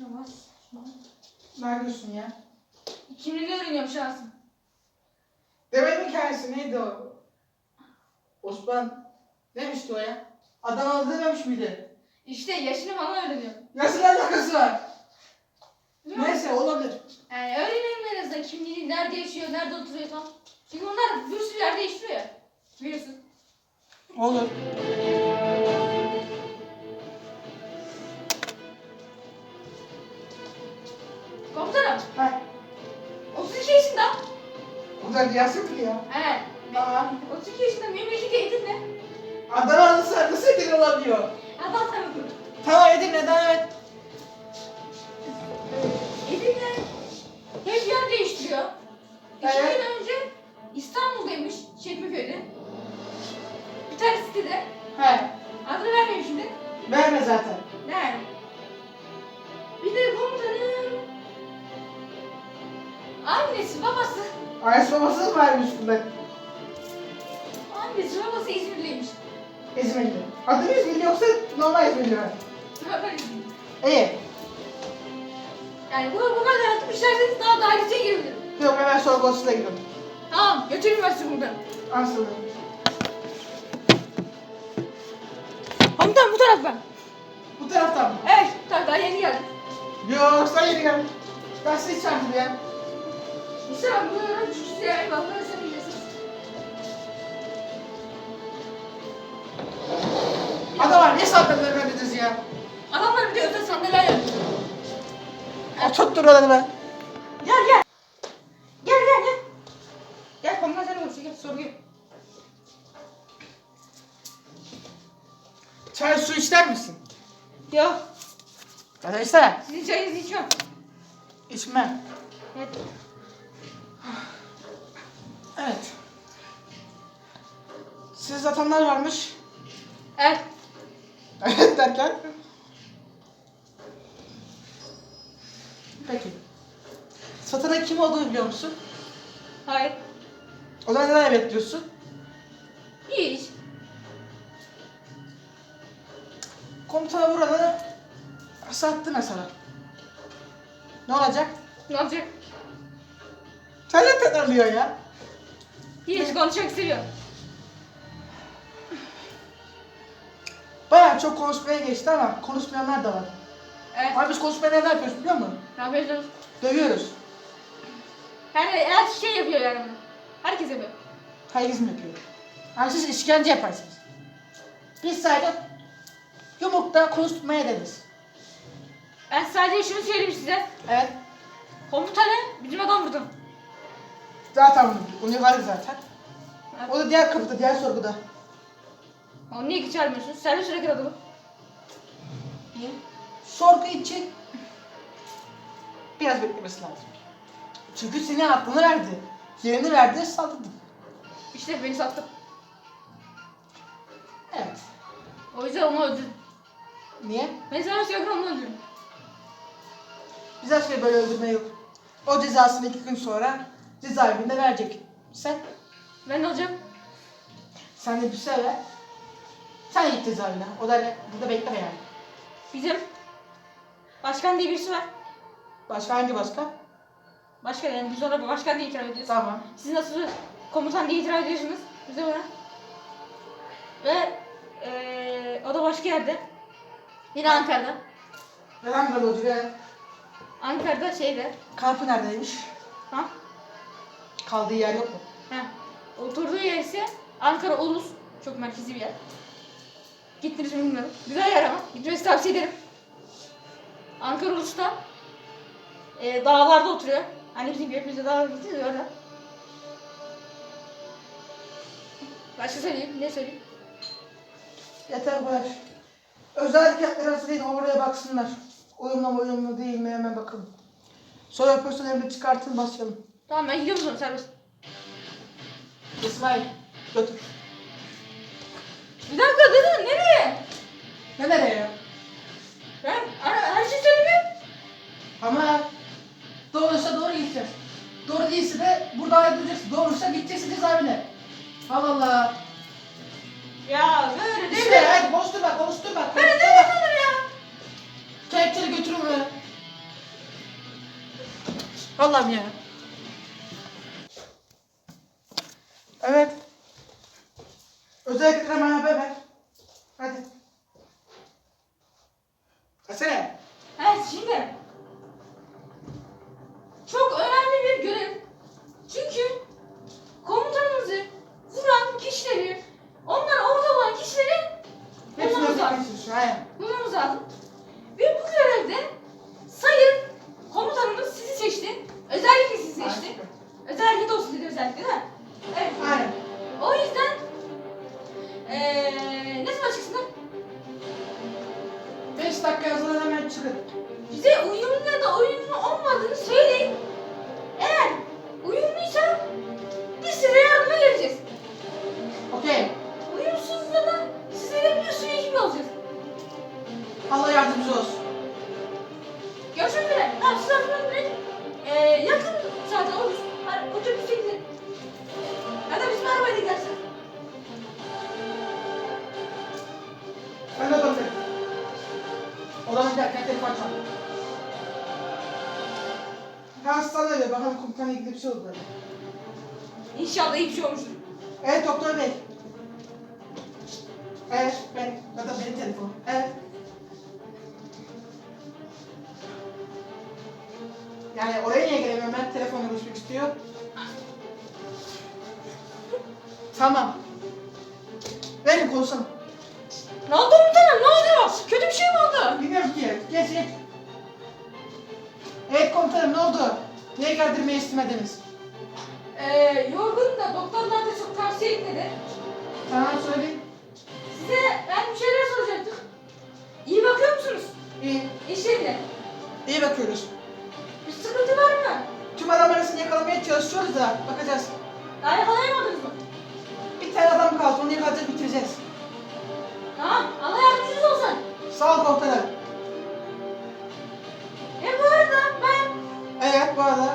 Yavaş. Ne yapıyorsun ya? Kimliğini öğreniyorum şansım. Dememin hikayesi neydi o? Osman demişti o ya? Adanalı dememiş miydi? İşte yaşını falan öğreniyorum. Nasıl alakası var? Değil mi? Neyse olabilir. Yani öğrenelim en azından kimliğini, nerede yaşıyor, nerede oturuyor tam. Çünkü onlar bir sürü yerde yaşıyor ya. Biliyorsun. Olur. Yazık mı ya? He. Tamam. 32 yaşında memleketi Edirne. Adanalısı nasıl edin olabiliyor? Adam tarafı. Tamam Edirne devam et. Edirne hep yer değiştiriyor. İki Evet. gün önce İstanbul'daymış, Çekmeköy'de. Bir tane sitede. He. Adını vermeyeyim şimdi. Verme zaten. Ne? Bir de komutanım. Annesi, babası. Ayas babası mı vermiş bunlar? Annesi, babası İzmirliymiş. İzmirli. Adı İzmirli yoksa normal İzmirli mi? Böyle. İyi. Yani bu, bu kadar atmışlarsanız daha da ayrıca girebilirim. Yok hemen sorgu odasına gidiyorum. Tamam, götüreyim ben sizi buradan. Ansızın. Komutan bu taraf ben. Bu taraftan mı? Evet, daha yeni geldim. Yok sen yeni gel. Ben sizi çağırdım ya. İşte buluyorum çünkü size yani bakları seveceksiniz. Adamlar niye saatten beri verdiniz ya? Adamlar bir de özel sandalye yapıyor. Oturttur ben. Gel gel. Gel gel gel. Gel komutan seni konuşuyor. Gel soru gel. Çay su ister misin? Yok. Ya da istemem. Sizin çayınızı içiyorum. İçmem. Evet. Evet. Siz atanlar varmış. Evet. Evet derken. Peki. Satanın kim olduğunu biliyor musun? Hayır. O zaman neden evet diyorsun? İş. Komutana buranı sattı mesela. Ne olacak? Ne olacak? Sen ne tanımlıyor ya? İş konuşmak seviyorum. Bayağı çok konuşmaya geçti ama konuşmayanlar da var. Evet. Abi biz konuşmaya ne yapıyoruz biliyor musun? Ne yapıyorsunuz? Dövüyoruz. Yani her şey yapıyor yani bunu. Herkes yapıyor. Herkes mi yapıyor? Yani siz işkence yaparsınız. Biz sadece yumrukta konuşmaya deriz. Ben sadece şunu söyleyeyim size. Evet. Komutanı bizim adam vurdu. Zaten onu, onu yukarı zaten. O da diğer kapıda, diğer sorguda. Onu niye geçermiyorsunuz? Servis sürekli adamı. Sorgu için biraz beklemesi lazım. Çünkü senin aklını verdi. Yerini verdi, saldırdı. İşte beni sattı. Evet. O yüzden onu öldürdüm. Niye? Ben sana söylüyorum onu öldürdüm. Biz aslında böyle öldürme yok. O cezasını iki gün sonra cezaevinde verecek. Sen? Ben olacağım? Sen de bir söyle. Sen git cezaevine. O da burada bekleme yani. Bizim başkan diye birisi var. Başka hangi başka? Başkan yani biz ona başkan diye itiraz ediyoruz. Tamam. Siz nasıl komutan diye itiraz ediyorsunuz? Biz de ona. Ve eee o da başka yerde. Yine Ankara'da. Neden böyle be? Ankara'da şeyde. Kapı neredeymiş? Ha? Kaldığı yer yok mu? Ha. Oturduğu yer ise Ankara Ulus. Çok merkezi bir yer. Gittiniz mi bilmiyorum. Güzel yer ama. Gitmesi tavsiye ederim. Ankara Ulus'ta e, dağlarda oturuyor. Hani bizim gibi biz de dağlara gittik ya orada. Başka söyleyeyim. Ne söyleyeyim? Yeter kadar. Özel hareketler hazırlayın oraya baksınlar. Uyumlu mu uyumlu değil mi hemen bakalım. Sonra operasyon emri çıkartın başlayalım. Tamam ben gidiyorum sonra serbest. İsmail götür. Bir dakika dede nereye? Ne nereye ya? Ben ara, her şeyi söyleme. Ama doğruysa doğru gideceğiz. Doğru değilse de burada ayrılacaksın. Doğruysa gideceksin cezaevine. Allah Allah. Ya böyle dede. İşte hadi konuşturma konuşturma. Böyle dede olur ya. Kelepçeli götürün onu. Allah'ım ya. Evet. Özellikle bana haber ver. Hadi. Açsana. Evet şimdi. Çok önemli bir görev. Çünkü komutanımızı vuran kişileri, onlar orada olan kişileri bulmamız lazım. Bulmamız lazım. Ve bu görevde sayın komutanımız sizi seçti. Özellikle sizi seçti. Özellikle olsun dedi özellikle değil mi? Evet. O yüzden eee ne zaman çıksınlar? 5 dakika yazılan hemen çıkın. Bize uyumlu ya da uyumlu olmadığını söyleyin. Eğer uyumluysa biz size yardıma geleceğiz. Okey. Uyumsuzsa da sizlere bir sürü gibi olacağız. Allah yardımcınız olsun. Görüşmek üzere. Tamam siz direkt eee yakın zaten olur. Otobüse gidin. Çaldı. Ya hastane öyle. Bakalım komutanla ilgili bir şey oldu. İnşallah iyi bir şey olmuştur. Evet doktor bey. Evet ben. Da benim telefon. Evet. Yani oraya niye gelemiyorum ben? Telefonla Tamam. Verin konuşalım. Ne oldu komutanım? Ne oldu? Kötü bir şey mi oldu? Bilmiyorum ki. Geç geç. Evet komutanım ne oldu? Niye geldirmeyi istemediniz? Eee yorgun da doktorlar da çok tavsiye etmedi. Tamam söyleyin. Size ben bir şeyler soracaktım. İyi bakıyor musunuz? İyi. İşlerine. İyi bakıyoruz. Bir sıkıntı var mı? Tüm adam arasını yakalamaya çalışıyoruz da bakacağız. Daha yakalayamadınız mı? Bir tane adam kaldı onu yakalayacağız bitireceğiz. Tamam. Allah yardımcınız olsun. Sağ ol komutanım. E bu arada ben, Evet bu arada.